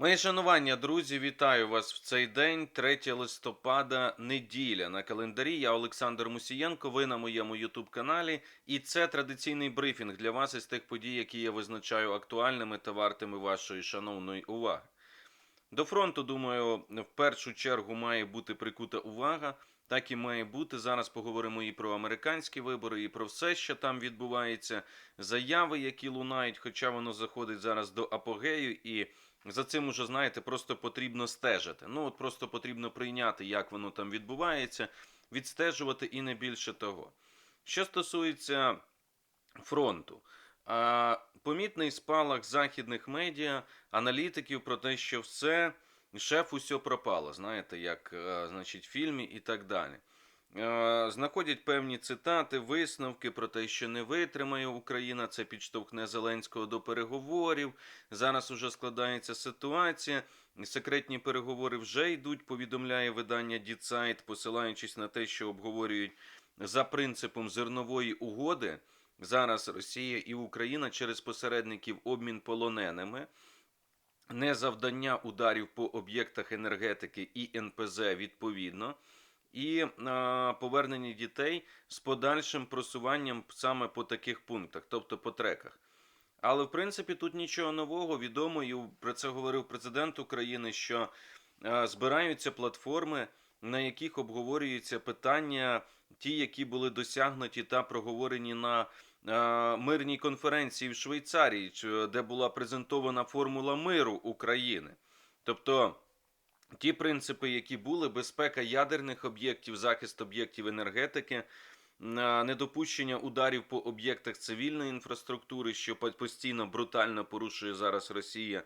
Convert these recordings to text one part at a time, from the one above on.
Мої шанування, друзі, вітаю вас в цей день, 3 листопада, неділя. На календарі я Олександр Мусієнко. Ви на моєму Ютуб каналі, і це традиційний брифінг для вас із тих подій, які я визначаю актуальними та вартими вашої шановної уваги. До фронту, думаю, в першу чергу має бути прикута увага. Так і має бути. Зараз поговоримо і про американські вибори, і про все, що там відбувається, заяви, які лунають, хоча воно заходить зараз до апогею, і за цим уже, знаєте, просто потрібно стежити. Ну, от просто потрібно прийняти, як воно там відбувається, відстежувати і не більше того. Що стосується фронту, помітний спалах західних медіа, аналітиків про те, що все, шеф усе пропало, знаєте, як е, значить, в фільмі і так далі. Е, Знаходять певні цитати, висновки про те, що не витримає Україна, це підштовхне Зеленського до переговорів. Зараз уже складається ситуація. Секретні переговори вже йдуть. Повідомляє видання Діцайт, посилаючись на те, що обговорюють за принципом зернової угоди. Зараз Росія і Україна через посередників обмін полоненими, не завдання ударів по об'єктах енергетики і НПЗ відповідно, і е, повернення дітей з подальшим просуванням саме по таких пунктах, тобто по треках. Але в принципі тут нічого нового відомо, і про це говорив президент України, що е, збираються платформи, на яких обговорюються питання, ті, які були досягнуті та проговорені на е, мирній конференції в Швейцарії, де була презентована формула миру України. Тобто ті принципи, які були, безпека ядерних об'єктів, захист об'єктів енергетики, недопущення ударів по об'єктах цивільної інфраструктури, що постійно брутально порушує зараз Росія,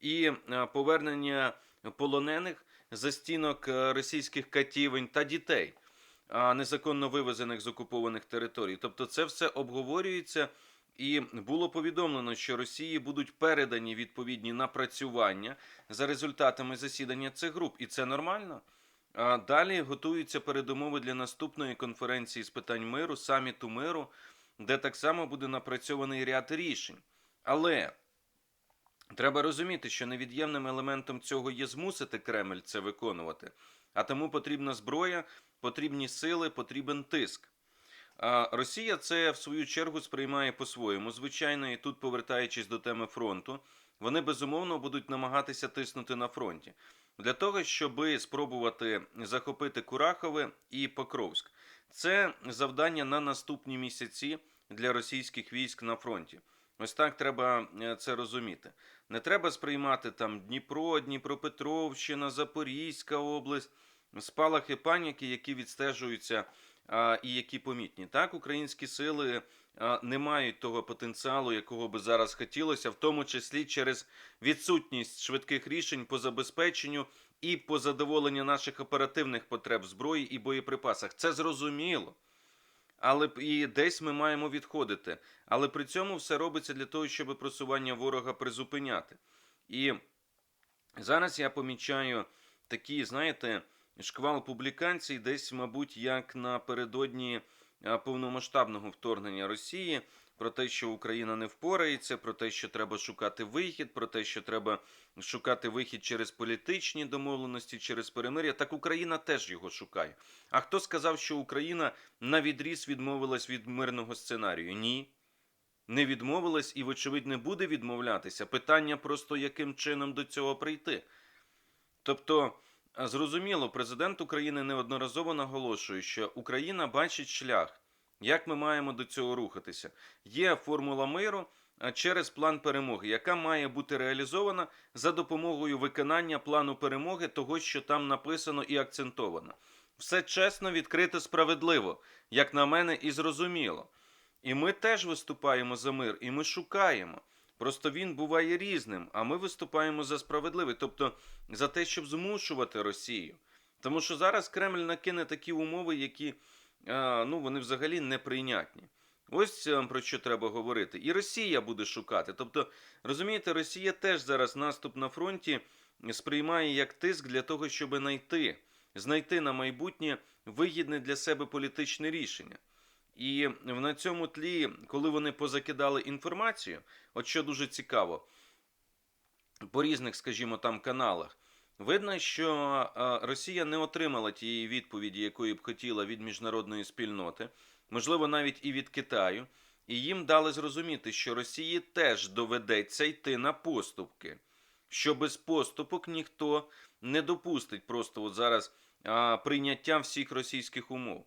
і е, повернення полонених за стінок е, російських катівень та дітей, незаконно вивезених з окупованих територій. Тобто, це все обговорюється. І було повідомлено, що Росії будуть передані відповідні напрацювання за результатами засідання цих груп, і це нормально. А Далі готуються передумови для наступної конференції з питань миру, саміту миру, де так само буде напрацьований ряд рішень. Але треба розуміти, що невід'ємним елементом цього є змусити Кремль це виконувати. А тому потрібна зброя, потрібні сили, потрібен тиск. Росія це в свою чергу сприймає по-своєму. Звичайно, і тут, повертаючись до теми фронту, вони безумовно будуть намагатися тиснути на фронті для того, щоб спробувати захопити Курахове і Покровськ. Це завдання на наступні місяці для російських військ на фронті. Ось так треба е, це розуміти. Не треба сприймати там Дніпро, Дніпропетровщина, Запорізька область, спалахи паніки, які відстежуються і які помітні. Так, українські сили не мають того потенціалу, якого би зараз хотілося, в тому числі через відсутність швидких рішень по забезпеченню і по задоволенню наших оперативних потреб зброї і боєприпасах. Це зрозуміло. Але і десь ми маємо відходити. Але при цьому все робиться для того, щоб просування ворога призупиняти. І зараз я помічаю такі, знаєте, шквал публікацій, десь, мабуть, як напередодні повномасштабного вторгнення Росії. Про те, що Україна не впорається, про те, що треба шукати вихід, про те, що треба шукати вихід через політичні домовленості, через перемир'я. Так Україна теж його шукає. А хто сказав, що Україна на відріз відмовилась від мирного сценарію? Ні. Не відмовилась і, вочевидь, не буде відмовлятися. Питання просто яким чином до цього прийти. Тобто, зрозуміло, президент України неодноразово наголошує, що Україна бачить шлях, як ми маємо до цього рухатися. Є формула миру через план перемоги, яка має бути реалізована за допомогою виконання плану перемоги, того, що там написано і акцентовано. Все чесно, відкрито, справедливо, як на мене, і зрозуміло. І ми теж виступаємо за мир, і ми шукаємо. Просто він буває різним, а ми виступаємо за справедливий, тобто за те, щоб змушувати Росію. Тому що зараз Кремль накине такі умови, які е, ну, вони взагалі неприйнятні. Ось е, про що треба говорити. І Росія буде шукати. Тобто, розумієте, Росія теж зараз наступ на фронті сприймає як тиск для того, щоб знайти, знайти на майбутнє вигідне для себе політичне рішення. І на цьому тлі, коли вони позакидали інформацію, от що дуже цікаво, по різних, скажімо, там каналах. Видно, що Росія не отримала тієї відповіді, якої б хотіла від міжнародної спільноти, можливо, навіть і від Китаю, і їм дали зрозуміти, що Росії теж доведеться йти на поступки, що без поступок ніхто не допустить просто от зараз а, прийняття всіх російських умов.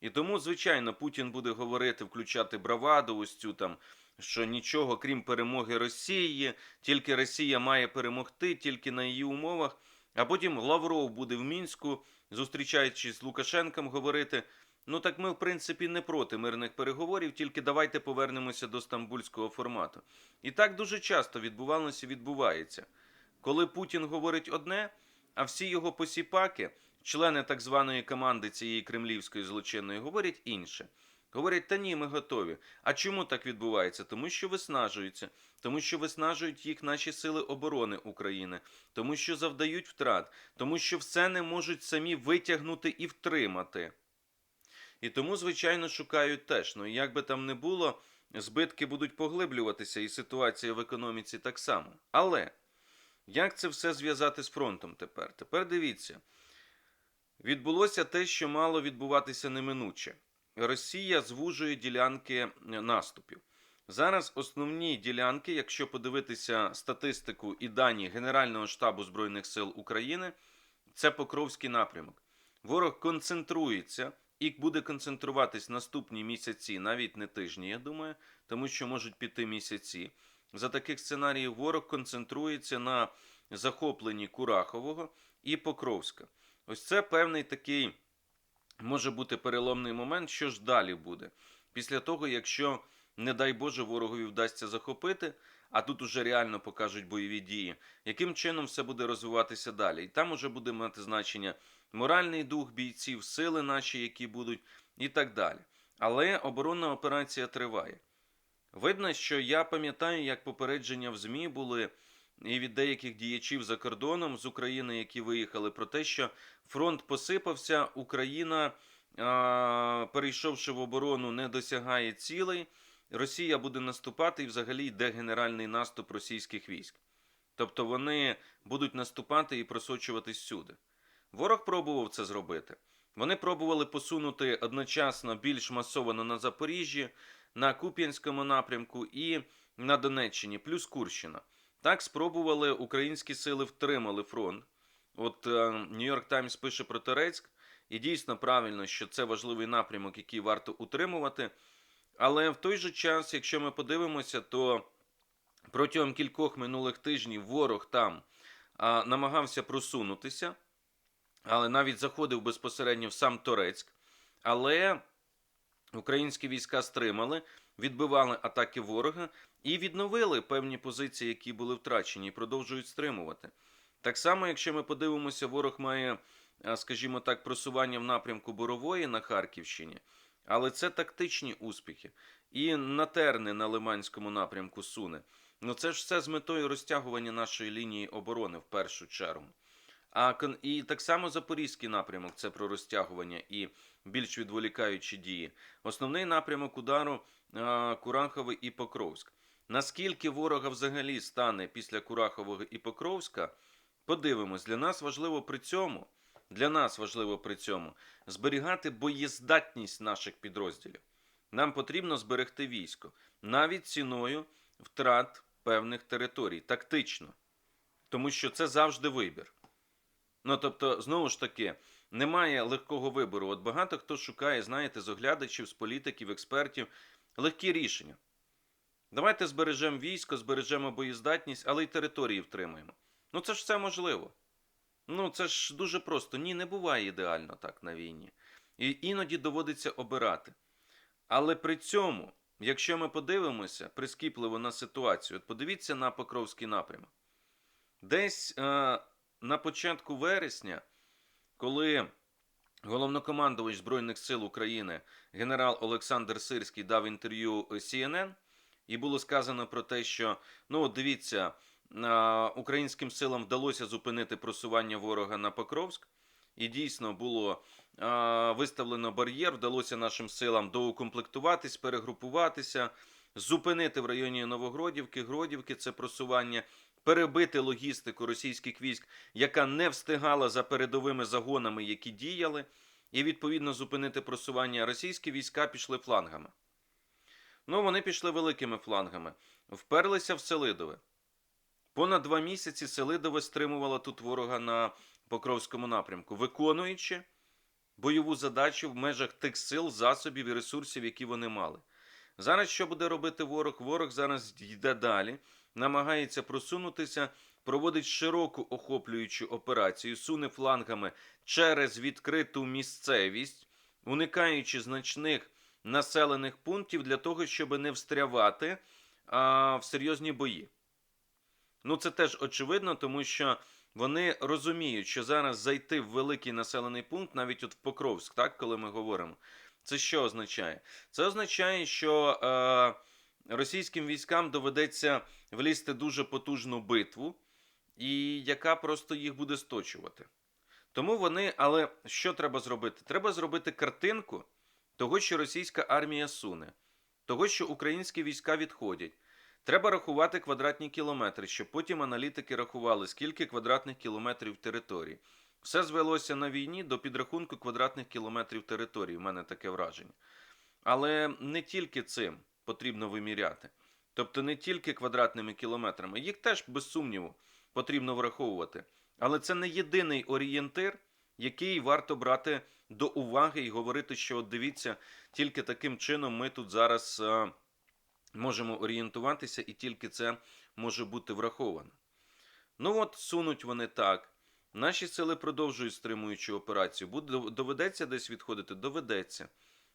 І тому, звичайно, Путін буде говорити, включати браваду, ось цю там, що нічого крім перемоги Росії, тільки Росія має перемогти, тільки на її умовах. А потім Лавров буде в мінську, зустрічаючись з Лукашенком, говорити: ну так ми, в принципі, не проти мирних переговорів, тільки давайте повернемося до стамбульського формату. І так дуже часто відбувалося відбувається. Коли Путін говорить одне, а всі його посіпаки, члени так званої команди цієї кремлівської злочинної, говорять інше. Говорять, та ні, ми готові. А чому так відбувається? Тому що виснажуються, тому що виснажують їх наші сили оборони України, тому що завдають втрат, тому що все не можуть самі витягнути і втримати. І тому, звичайно, шукають теж. Ну, як би там не було, збитки будуть поглиблюватися, і ситуація в економіці так само. Але як це все зв'язати з фронтом тепер? Тепер дивіться. Відбулося те, що мало відбуватися неминуче. Росія звужує ділянки наступів. Зараз основні ділянки, якщо подивитися статистику і дані Генерального штабу Збройних сил України, це Покровський напрямок. Ворог концентрується і буде концентруватись наступні місяці, навіть не тижні, я думаю, тому що можуть піти місяці. За таких сценаріїв ворог концентрується на захопленні Курахового і Покровська. Ось це певний такий може бути переломний момент, що ж далі буде. Після того, якщо, не дай Боже, ворогові вдасться захопити, а тут уже реально покажуть бойові дії, яким чином все буде розвиватися далі. І там уже буде мати значення моральний дух бійців, сили наші, які будуть, і так далі. Але оборонна операція триває. Видно, що я пам'ятаю, як попередження в ЗМІ були і від деяких діячів за кордоном з України, які виїхали, про те, що фронт посипався, Україна, перейшовши в оборону, не досягає цілей. Росія буде наступати і взагалі йде генеральний наступ російських військ. Тобто вони будуть наступати і просочуватись сюди. Ворог пробував це зробити. Вони пробували посунути одночасно більш масово на Запоріжжі, на Куп'янському напрямку і на Донеччині, плюс Курщина. Так спробували українські сили втримали фронт. От Нью-Йорк Таймс пише про Терецьк, і дійсно правильно, що це важливий напрямок, який варто утримувати. Але в той же час, якщо ми подивимося, то протягом кількох минулих тижнів ворог там а, намагався просунутися, але навіть заходив безпосередньо в сам Торецьк. Але українські війська стримали, відбивали атаки ворога і відновили певні позиції, які були втрачені, і продовжують стримувати. Так само, якщо ми подивимося, ворог має, скажімо так, просування в напрямку Борової на Харківщині, але це тактичні успіхи. І на Терни на Лиманському напрямку суне. Ну це ж все з метою розтягування нашої лінії оборони в першу чергу. А і так само Запорізький напрямок це про розтягування і більш відволікаючі дії. Основний напрямок удару Кураховий і Покровськ. Наскільки ворога взагалі стане після Курахового і Покровська, подивимось, для нас важливо при цьому, для нас важливо при цьому зберігати боєздатність наших підрозділів. Нам потрібно зберегти військо навіть ціною втрат певних територій, тактично. Тому що це завжди вибір. Ну тобто, знову ж таки, немає легкого вибору. От багато хто шукає, знаєте, з оглядачів, з політиків, експертів легкі рішення. Давайте збережемо військо, збережемо боєздатність, але й території втримаємо. Ну це ж все можливо. Ну це ж дуже просто. Ні, не буває ідеально так на війні. І іноді доводиться обирати. Але при цьому, якщо ми подивимося прискіпливо на ситуацію, от подивіться на Покровський напрямок. Десь е, на початку вересня, коли головнокомандувач Збройних сил України генерал Олександр Сирський дав інтерв'ю CNN, і було сказано про те, що ну дивіться, українським силам вдалося зупинити просування ворога на Покровськ, і дійсно було виставлено бар'єр, вдалося нашим силам доукомплектуватись, перегрупуватися, зупинити в районі Новогродівки, Гродівки це просування. Перебити логістику російських військ, яка не встигала за передовими загонами, які діяли, і відповідно зупинити просування. Російські війська пішли флангами. Ну, вони пішли великими флангами, вперлися в Селидове. Понад два місяці Селидове стримувало тут ворога на Покровському напрямку, виконуючи бойову задачу в межах тих сил, засобів і ресурсів, які вони мали. Зараз що буде робити ворог? Ворог зараз йде далі, намагається просунутися, проводить широку охоплюючу операцію, суне флангами через відкриту місцевість, уникаючи значних населених пунктів для того, щоб не встрявати а, в серйозні бої. Ну, це теж очевидно, тому що вони розуміють, що зараз зайти в великий населений пункт, навіть от в Покровськ, так, коли ми говоримо, це що означає? Це означає, що е, російським військам доведеться влізти дуже потужну битву, і яка просто їх буде сточувати. Тому вони, але що треба зробити? Треба зробити картинку того, що російська армія суне, того, що українські війська відходять. Треба рахувати квадратні кілометри, щоб потім аналітики рахували, скільки квадратних кілометрів території. Все звелося на війні до підрахунку квадратних кілометрів території. У мене таке враження. Але не тільки цим потрібно виміряти. Тобто не тільки квадратними кілометрами. Їх теж, без сумніву, потрібно враховувати. Але це не єдиний орієнтир, який варто брати до уваги і говорити, що дивіться, тільки таким чином ми тут зараз. е, можемо орієнтуватися, і тільки це може бути враховано. Ну от сунуть вони так. Наші сили продовжують стримуючу операцію. Буде доведеться десь відходити? Доведеться.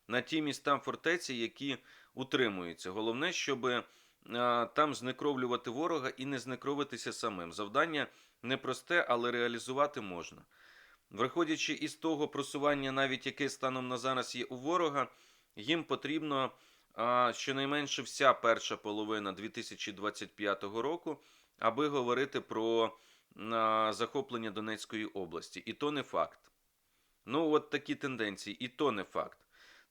На ті міста фортеці, які утримуються. Головне, щоб там знекровлювати ворога і не знекровитися самим. Завдання непросте, але реалізувати можна. Виходячи із того просування, навіть яке станом на зараз є у ворога, їм потрібно щонайменше вся перша половина 2025 року, аби говорити про захоплення Донецької області. І то не факт. Ну, от такі тенденції, і то не факт.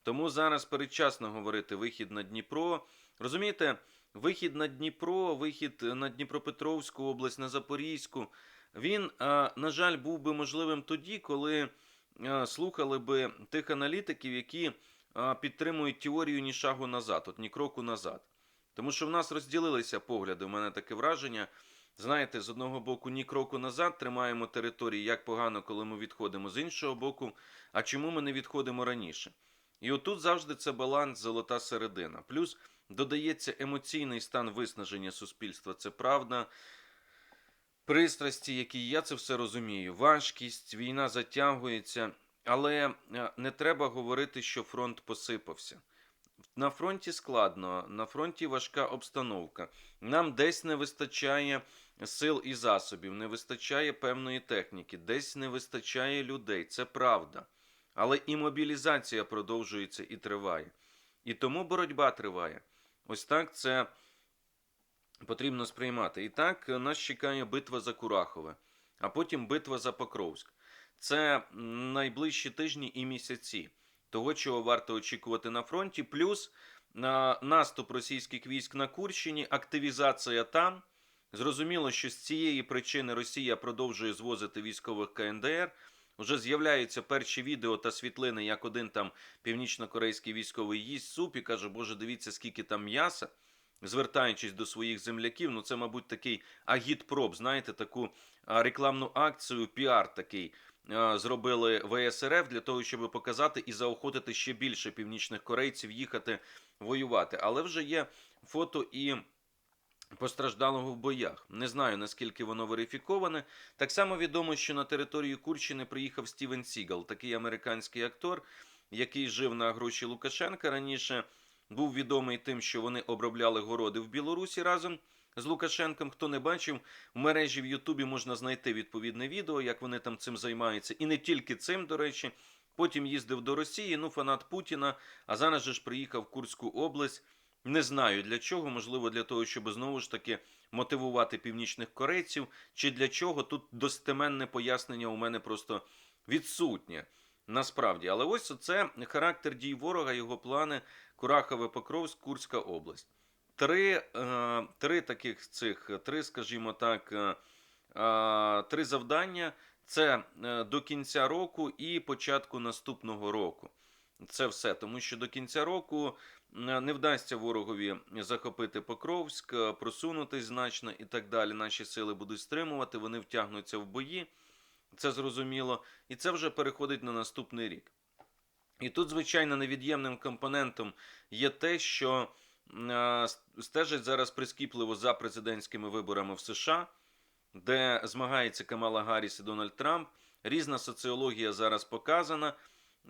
Тому зараз передчасно говорити вихід на Дніпро. Розумієте, вихід на Дніпро, вихід на Дніпропетровську область, на Запорізьку. Він, на жаль, був би можливим тоді, коли слухали би тих аналітиків, які підтримують теорію ні шагу назад, от ні кроку назад. Тому що в нас розділилися погляди. У мене таке враження. Знаєте, з одного боку, ні кроку назад тримаємо території, як погано, коли ми відходимо. З іншого боку, а чому ми не відходимо раніше? І отут завжди це баланс, золота середина. Плюс додається емоційний стан виснаження суспільства. Це правда. Пристрасті, які я це все розумію. Важкість, війна затягується. Але е, не треба говорити, що фронт посипався. На фронті складно, на фронті важка обстановка. Нам десь не вистачає сил і засобів, не вистачає певної техніки, десь не вистачає людей. Це правда. Але і мобілізація продовжується і триває. І тому боротьба триває. Ось так це потрібно сприймати. І так нас чекає битва за Курахове, а потім битва за Покровськ. Це найближчі тижні і місяці того, чого варто очікувати на фронті, плюс наступ російських військ на Курщині, активізація там. Зрозуміло, що з цієї причини Росія продовжує звозити військових КНДР. Уже з'являються перші відео та світлини, як один там північно-корейський військовий їсть суп і каже, Боже, дивіться, скільки там м'яса, звертаючись до своїх земляків. Ну, це, мабуть, такий агітпроб, знаєте, таку рекламну акцію, піар такий зробили ВСРФ для того, щоб показати і заохотити ще більше північних корейців їхати воювати. Але вже є фото і. Постраждалого в боях. Не знаю, наскільки воно верифіковане. Так само відомо, що на територію Курщини приїхав Стівен Сігал, такий американський актор, який жив на гроші Лукашенка раніше. Був відомий тим, що вони обробляли городи в Білорусі разом з Лукашенком. Хто не бачив, в мережі в Ютубі можна знайти відповідне відео, як вони там цим займаються. І не тільки цим, до речі. Потім їздив до Росії, ну, фанат Путіна, а зараз же ж приїхав в Курську область. Не знаю для чого, можливо, для того, щоб знову ж таки мотивувати північних корейців, чи для чого тут достеменне пояснення у мене просто відсутнє. Насправді, але ось це характер дій ворога, його плани Курахове Покровськ, Курська область. три, е, три таких цих, три, скажімо так, е, е, три завдання. Це до кінця року і початку наступного року. Це все, тому що до кінця року не вдасться ворогові захопити Покровськ, е, просунутись значно і так далі. Наші сили будуть стримувати, вони втягнуться в бої. Це зрозуміло. І це вже переходить на наступний рік. І тут, звичайно, невід'ємним компонентом є те, що е, стежать зараз прискіпливо за президентськими виборами в США, де змагається Камала Гарріс і Дональд Трамп. Різна соціологія зараз показана.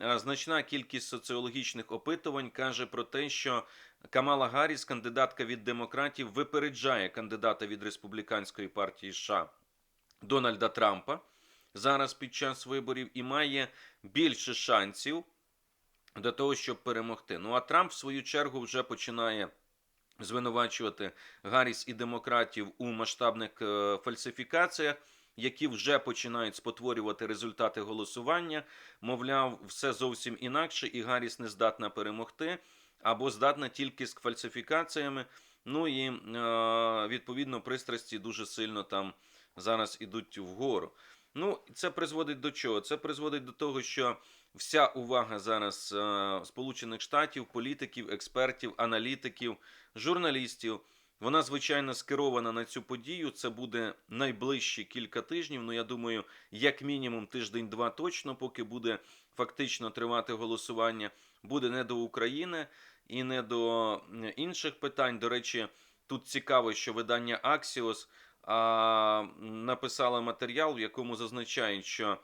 Е, Значна кількість соціологічних опитувань каже про те, що Камала Гарріс, кандидатка від демократів, випереджає кандидата від республіканської партії США Дональда Трампа зараз під час виборів і має більше шансів для того, щоб перемогти. Ну а Трамп, в свою чергу, вже починає звинувачувати Гарріс і демократів у масштабних е, фальсифікаціях, які вже починають спотворювати результати голосування. Мовляв, все зовсім інакше, і Гарріс не здатна перемогти, або здатна тільки з фальсифікаціями. Ну і е, відповідно пристрасті дуже сильно там зараз ідуть вгору. Ну, це призводить до чого? Це призводить до того, що вся увага зараз е, Сполучених Штатів, політиків, експертів, аналітиків, журналістів. Вона звичайно скерована на цю подію. Це буде найближчі кілька тижнів. Ну я думаю, як мінімум тиждень-два точно, поки буде фактично тривати голосування. Буде не до України і не до інших питань. До речі, тут цікаво, що видання Axios а, написало матеріал, в якому зазначають, що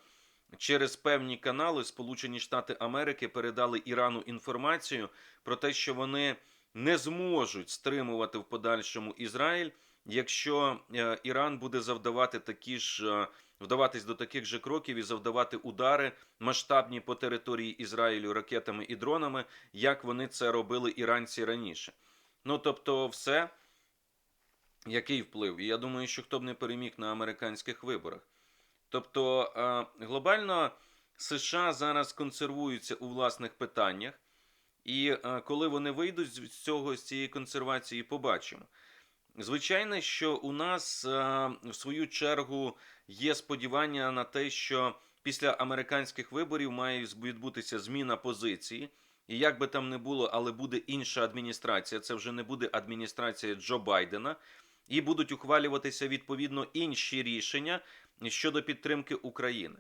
через певні канали Сполучені Штати Америки передали Ірану інформацію про те, що вони не зможуть стримувати в подальшому Ізраїль, якщо е, Іран буде завдавати такі ж е, вдаватись до таких же кроків і завдавати удари масштабні по території Ізраїлю ракетами і дронами, як вони це робили іранці раніше. Ну тобто, все. Який вплив? І я думаю, що хто б не переміг на американських виборах. Тобто, е, глобально США зараз консервуються у власних питаннях, і е, коли вони вийдуть з цього з цієї консервації, побачимо. Звичайно, що у нас е, в свою чергу є сподівання на те, що після американських виборів має відбутися зміна позиції. І як би там не було, але буде інша адміністрація. Це вже не буде адміністрація Джо Байдена, і будуть ухвалюватися відповідно інші рішення щодо підтримки України.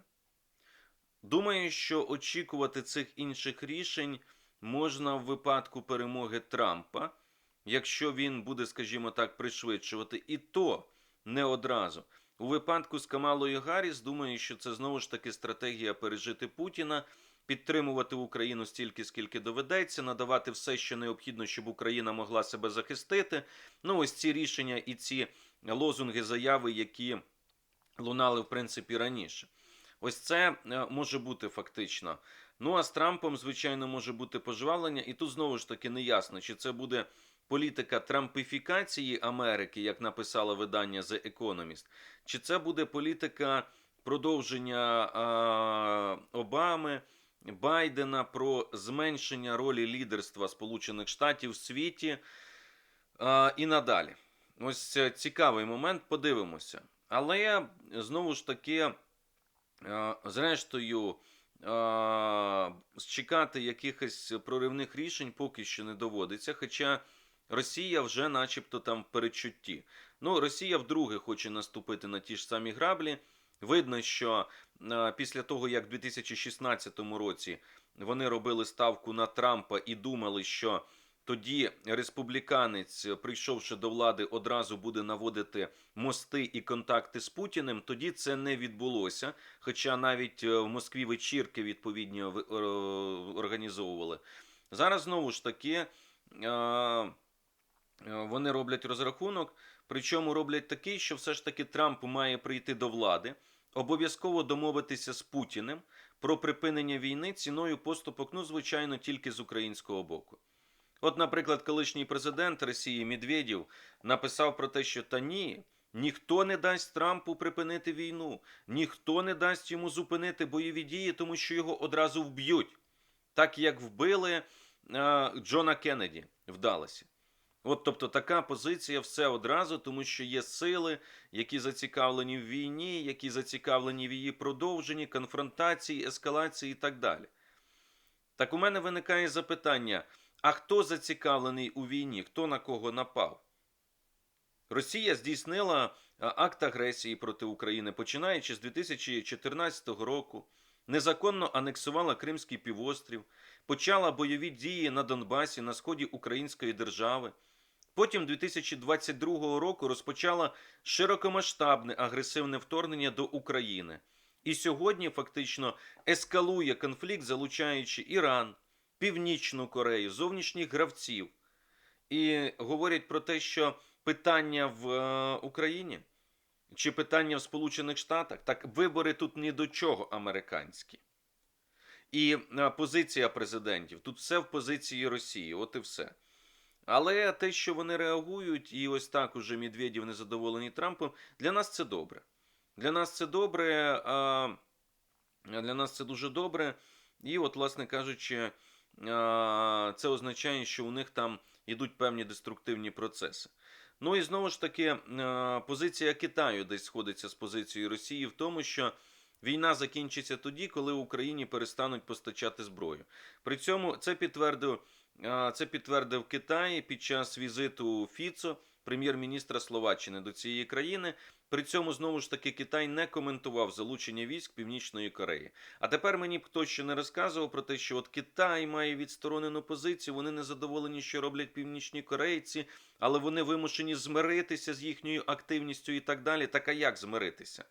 Думаю, що очікувати цих інших рішень можна в випадку перемоги Трампа, якщо він буде, скажімо так, пришвидшувати, і то не одразу. У випадку з Камалою Гарріс, думаю, що це знову ж таки стратегія пережити Путіна, підтримувати Україну стільки, скільки доведеться, надавати все, що необхідно, щоб Україна могла себе захистити. Ну, ось ці рішення і ці лозунги, заяви, які лунали в принципі раніше. Ось це е, може бути фактично. Ну а з Трампом, звичайно, може бути пожвавлення, і тут знову ж таки не ясно, чи це буде політика трампифікації Америки, як написало видання The Economist, чи це буде політика продовження а, Обами, Байдена про зменшення ролі лідерства Сполучених Штатів в світі а, і надалі. Ось це цікавий момент, подивимося. Але знову ж таки, е, зрештою, е, чекати якихось проривних рішень поки що не доводиться. Хоча Росія вже, начебто, там в передчутті. Ну, Росія вдруге хоче наступити на ті ж самі граблі. Видно, що після того, як в 2016 році вони робили ставку на Трампа і думали, що тоді республіканець, прийшовши до влади, одразу буде наводити мости і контакти з Путіним. Тоді це не відбулося. Хоча навіть е, в Москві вечірки відповідні е, організовували. Зараз знову ж таки е, вони роблять розрахунок. Причому роблять такий, що все ж таки Трамп має прийти до влади, обов'язково домовитися з Путіним про припинення війни ціною поступок, ну звичайно, тільки з українського боку. От, наприклад, колишній президент Росії Медведєв написав про те, що та ні, ніхто не дасть Трампу припинити війну, ніхто не дасть йому зупинити бойові дії, тому що його одразу вб'ють, так як вбили е, Джона Кеннеді в Далласі. От, тобто, така позиція все одразу, тому що є сили, які зацікавлені в війні, які зацікавлені в її продовженні, конфронтації, ескалації і так далі. Так у мене виникає запитання: а хто зацікавлений у війні? Хто на кого напав? Росія здійснила акт агресії проти України, починаючи з 2014 року, незаконно анексувала Кримський півострів, почала бойові дії на Донбасі на сході Української держави. Потім 2022 року розпочала широкомасштабне агресивне вторгнення до України. І сьогодні фактично ескалує конфлікт, залучаючи Іран, Північну Корею, зовнішніх гравців. І говорять про те, що питання в е, Україні чи питання в Сполучених Штатах, так вибори тут ні до чого американські. І е, позиція президентів тут все в позиції Росії, от і все. Але те, що вони реагують, і ось так уже Медведєв незадоволені Трампом, для нас це добре. Для нас це добре, а для нас це дуже добре. І, от, власне кажучи, це означає, що у них там йдуть певні деструктивні процеси. Ну і знову ж таки, позиція Китаю десь сходиться з позицією Росії в тому, що війна закінчиться тоді, коли Україні перестануть постачати зброю. При цьому це підтвердив. Це підтвердив Китай під час візиту Фіцо, прем'єр-міністра Словаччини до цієї країни. При цьому знову ж таки Китай не коментував залучення військ Північної Кореї. А тепер мені б хтось ще не розказував про те, що от Китай має відсторонену позицію. Вони не задоволені, що роблять північні корейці, але вони вимушені змиритися з їхньою активністю і так далі. Так а як змиритися?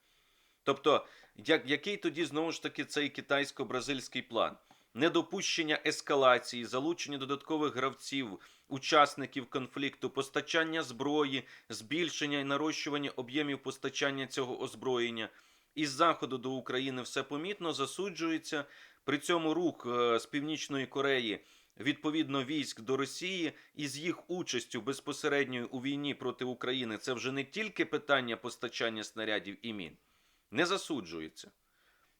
Тобто, як, який тоді знову ж таки цей китайсько-бразильський план? недопущення ескалації, залучення додаткових гравців, учасників конфлікту, постачання зброї, збільшення і нарощування об'ємів постачання цього озброєння. Із заходу до України все помітно засуджується. При цьому рух е, з Північної Кореї. Відповідно військ до Росії і з їх участю безпосередньою у війні проти України це вже не тільки питання постачання снарядів і мін, не засуджується.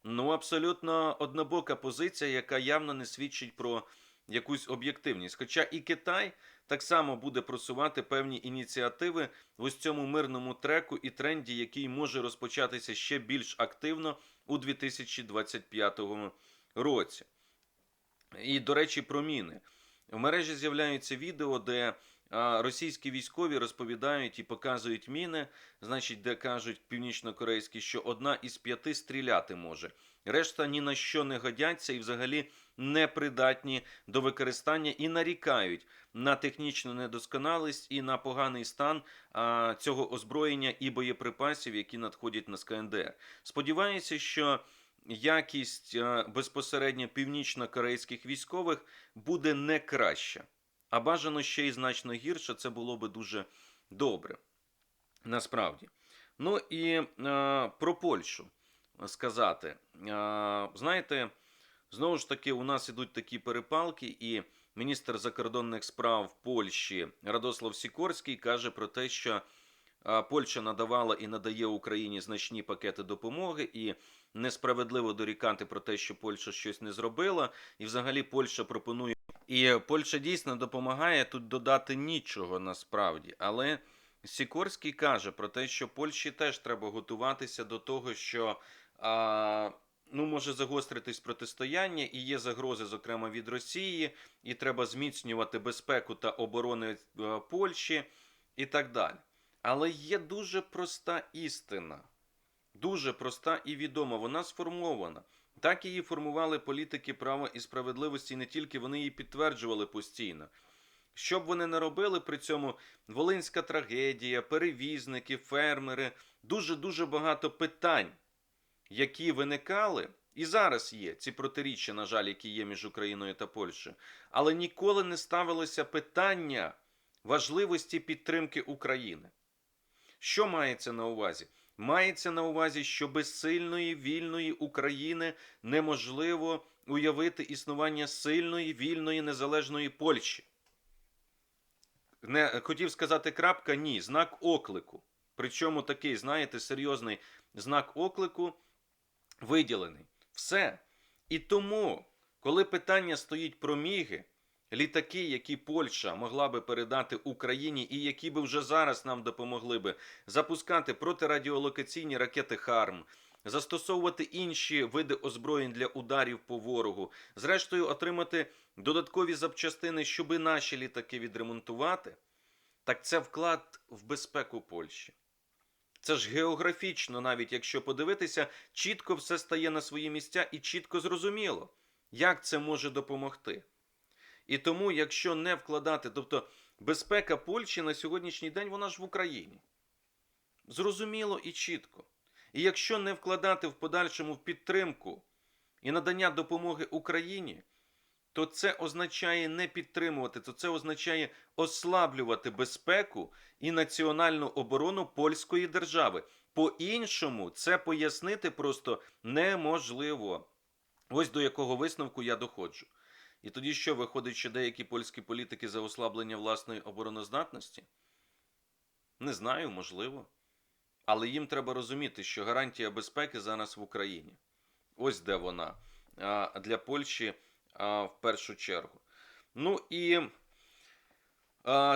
Ну, абсолютно однобока позиція, яка явно не свідчить про якусь об'єктивність. Хоча і Китай так само буде просувати певні ініціативи в ось цьому мирному треку і тренді, який може розпочатися ще більш активно у 2025 році. І, до речі, про міни. В мережі з'являються відео, де російські військові розповідають і показують міни, значить, де кажуть північнокорейські, що одна із п'яти стріляти може. Решта ні на що не годяться і взагалі не придатні до використання і нарікають на технічну недосконалість і на поганий стан а, цього озброєння і боєприпасів, які надходять на СКНДР. Сподіваюся, що якість безпосередньо північно-корейських військових буде не краща, а бажано ще й значно гірше. Це було би дуже добре. Насправді. Ну і а, про Польщу сказати. Знаєте, знову ж таки, у нас ідуть такі перепалки, і міністр закордонних справ Польщі Радослав Сікорський каже про те, що Польща надавала і надає Україні значні пакети допомоги, і несправедливо дорікати про те, що Польща щось не зробила, і взагалі Польща пропонує. І Польща дійсно допомагає тут додати нічого насправді, але Сікорський каже про те, що Польщі теж треба готуватися до того, що ну, може загостритись протистояння, і є загрози, зокрема від Росії, і треба зміцнювати безпеку та оборони е, Польщі і так далі. Але є дуже проста істина, дуже проста і відома. Вона сформована. Так її формували політики права і справедливості, і не тільки вони її підтверджували постійно. Що б вони не робили при цьому волинська трагедія, перевізники, фермери, дуже дуже багато питань які виникали, і зараз є ці протиріччя, на жаль, які є між Україною та Польщею, але ніколи не ставилося питання важливості підтримки України. Що мається на увазі? Мається на увазі, що без сильної вільної України неможливо уявити існування сильної, вільної, незалежної Польщі. Не хотів сказати крапка, ні, знак оклику. Причому такий, знаєте, серйозний знак оклику виділений. Все. І тому, коли питання стоїть про міги, літаки, які Польща могла би передати Україні, і які би вже зараз нам допомогли би запускати протирадіолокаційні ракети ХАРМ, застосовувати інші види озброєнь для ударів по ворогу, зрештою отримати додаткові запчастини, щоби наші літаки відремонтувати, так це вклад в безпеку Польщі. Це ж географічно, навіть якщо подивитися, чітко все стає на свої місця і чітко зрозуміло, як це може допомогти. І тому, якщо не вкладати, тобто безпека Польщі на сьогоднішній день, вона ж в Україні. Зрозуміло і чітко. І якщо не вкладати в подальшому в підтримку і надання допомоги Україні, то це означає не підтримувати, то це означає ослаблювати безпеку і національну оборону польської держави. По-іншому це пояснити просто неможливо. Ось до якого висновку я доходжу. І тоді що виходить, що деякі польські політики за ослаблення власної обороноздатності? Не знаю, можливо. Але їм треба розуміти, що гарантія безпеки зараз в Україні. Ось де вона. А для Польщі в першу чергу. Ну і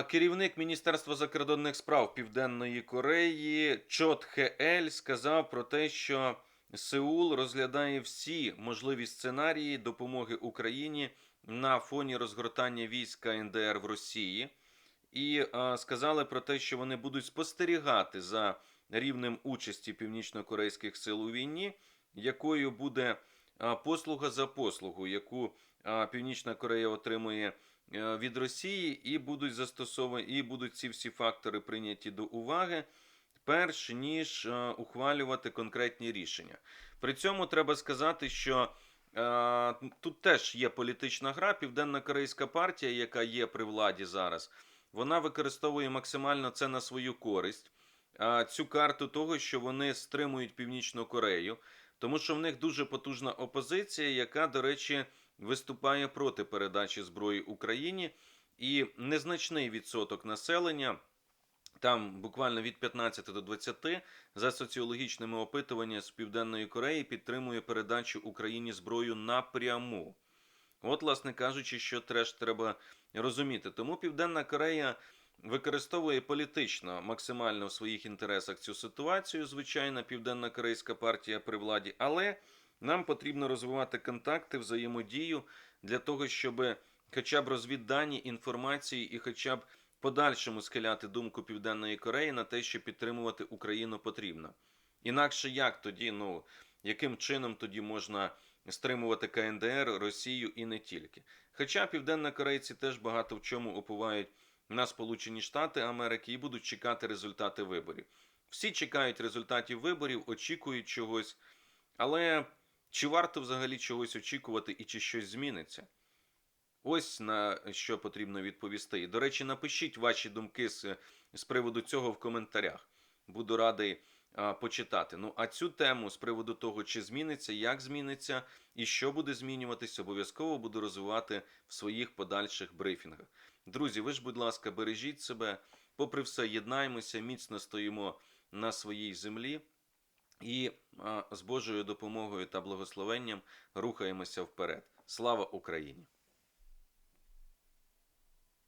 керівник Міністерства закордонних справ Південної Кореї Чот Хеель сказав про те, що Сеул розглядає всі можливі сценарії допомоги Україні на фоні розгортання військ КНДР в Росії. І а, сказали про те, що вони будуть спостерігати за рівнем участі північно-корейських сил у війні, якою буде а, послуга за послугу, яку Північна Корея отримує е, від Росії, і будуть застосовані, і будуть ці всі фактори прийняті до уваги, перш ніж е, ухвалювати конкретні рішення. При цьому треба сказати, що е, тут теж є політична гра. Південна Корейська партія, яка є при владі зараз, вона використовує максимально це на свою користь. Цю карту того, що вони стримують Північну Корею, тому що в них дуже потужна опозиція, яка, до речі, виступає проти передачі зброї Україні, і незначний відсоток населення. Там буквально від 15 до 20 за соціологічними опитуваннями з Південної Кореї підтримує передачу Україні зброю напряму. От, власне кажучи, що треш треба розуміти. Тому Південна Корея використовує політично максимально в своїх інтересах цю ситуацію. Звичайно, Південна Корейська партія при владі, але нам потрібно розвивати контакти, взаємодію для того, щоб хоча б розвіддані інформації і хоча б подальшому схиляти думку Південної Кореї на те, що підтримувати Україну потрібно. Інакше як тоді, ну яким чином тоді можна стримувати КНДР, Росію і не тільки. Хоча південнокорейці теж багато в чому оповають на Сполучені Штати Америки і будуть чекати результати виборів. Всі чекають результатів виборів, очікують чогось, але чи варто взагалі чогось очікувати і чи щось зміниться? Ось на що потрібно відповісти. І, до речі, напишіть ваші думки з, з приводу цього в коментарях. Буду радий а, почитати. Ну а цю тему з приводу того, чи зміниться, як зміниться і що буде змінюватись, обов'язково буду розвивати в своїх подальших брифінгах. Друзі, ви ж, будь ласка, бережіть себе. Попри все, єднаємося, міцно стоїмо на своїй землі і з Божою допомогою та благословенням рухаємося вперед. Слава Україні!